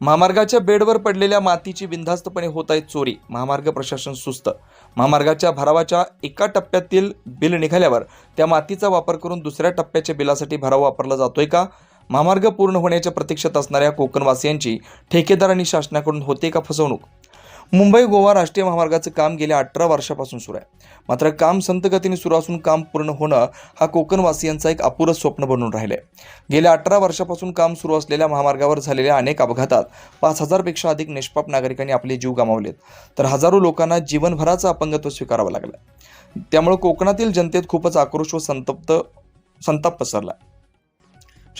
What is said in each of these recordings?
महामार्गाच्या बेडवर पडलेल्या मातीची बिनधास्तपणे होत आहे चोरी. महामार्ग प्रशासन सुस्त. महामार्गाच्या भरावाच्या एका टप्प्यातील बिल निघाल्यावर त्या मातीचा वापर करून दुसऱ्या टप्प्याच्या बिलासाठी भराव वापरला जातोय का? महामार्ग पूर्ण होण्याच्या प्रतीक्षेत असणाऱ्या कोकणवासियांची ठेकेदार आणि शासनाकडून होते का फसवणूक? मुंबई गोवा राष्ट्रीय महामार्गाचं काम गेल्या अठरा वर्षापासून सुरू आहे. मात्र काम संत गतीने सुरू असून काम पूर्ण होणं हा कोकणवासियांचा एक अपुरं स्वप्न बनून राहिलंय. गेल्या अठरा वर्षापासून काम सुरू असलेल्या महामार्गावर झालेल्या अनेक अपघातात पाच हजारपेक्षा अधिक निष्पाप नागरिकांनी आपले जीव गमावलेत. तर हजारो लोकांना जीवनभराचं अपंगत्व स्वीकारावं लागलं त्यामुळे कोकणातील जनतेत खूपच आक्रोश व संतप्त संताप पसरला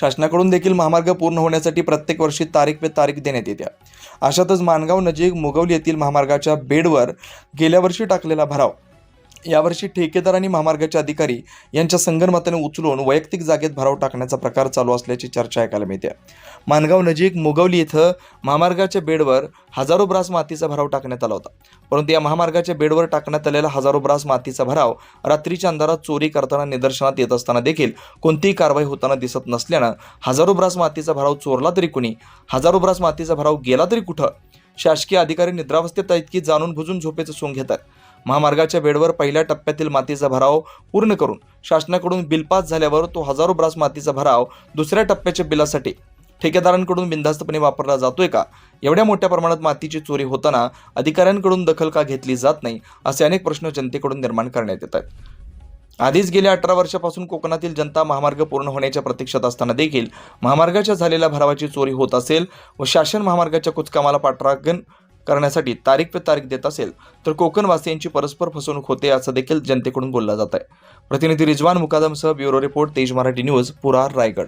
शासनाकडून देखील महामार्ग पूर्ण होण्यासाठी प्रत्येक वर्षी तारीख पे तारीख देण्यात येत्या. अशातच माणगाव नजीक मुगवली येथील महामार्गाच्या बेडवर गेल्या वर्षी टाकलेला भराव. यावर्षी ठेकेदार आणि महामार्गाचे अधिकारी यांच्या संगनमताने उचलून वैयक्तिक जागेत भराव टाकण्याचा प्रकार चालू असल्याची चर्चा ऐकायला मिळते. मानगाव नजीक मुगवली इथं महामार्गाच्या बेडवर हजारो ब्रास मातीचा भराव टाकण्यात आला होता. परंतु या महामार्गाच्या बेडवर टाकण्यात आलेला हजारो ब्रास मातीचा भराव रात्रीच्या अंधारात चोरी करताना निदर्शनात येत असताना देखील कोणतीही कारवाई होताना दिसत नसल्यानं हजारो ब्रास मातीचा भराव चोरला तरी कुणी? हजारो ब्रास मातीचा भराव गेला तरी कुठं? शासकीय अधिकारी निद्रावस्थेत इतकी जाणून बुजून झोपेचं सोंग घेतात? महामार्गाच्या बेडवर पहिल्या टप्प्यातील मातीचा भराव पूर्ण करून शासनाकडून बिल पास झाल्यावर तो हजारो ब्रास मातीचा भराव दुसऱ्या टप्प्याच्या बिलासाठी ठेकेदारांकडून बिनधास्तपणे वापरला जातोय का? एवढ्या मोठ्या प्रमाणात मातीची चोरी होताना अधिकाऱ्यांकडून दखल का घेतली जात नाही असे अनेक प्रश्न जनतेकडून निर्माण करण्यात येत आहेत. आधीच गेल्या अठरा वर्षापासून कोकणातील जनता महामार्ग पूर्ण होण्याच्या प्रतीक्षेत असताना देखील महामार्गाच्या झालेल्या भरावाची चोरी होत असेल व शासन महामार्गाच्या कुचकामाला पाठराखण करण्यासाठी तारीख पे तारीख देत असेल तर कोकणवासियांची परस्पर फसवणूक होते असं देखील जनतेकडून बोललं जात आहे प्रतिनिधी रिजवान मुकादमसह ब्युरो रिपोर्ट तेज मराठी न्यूज पुरार रायगड.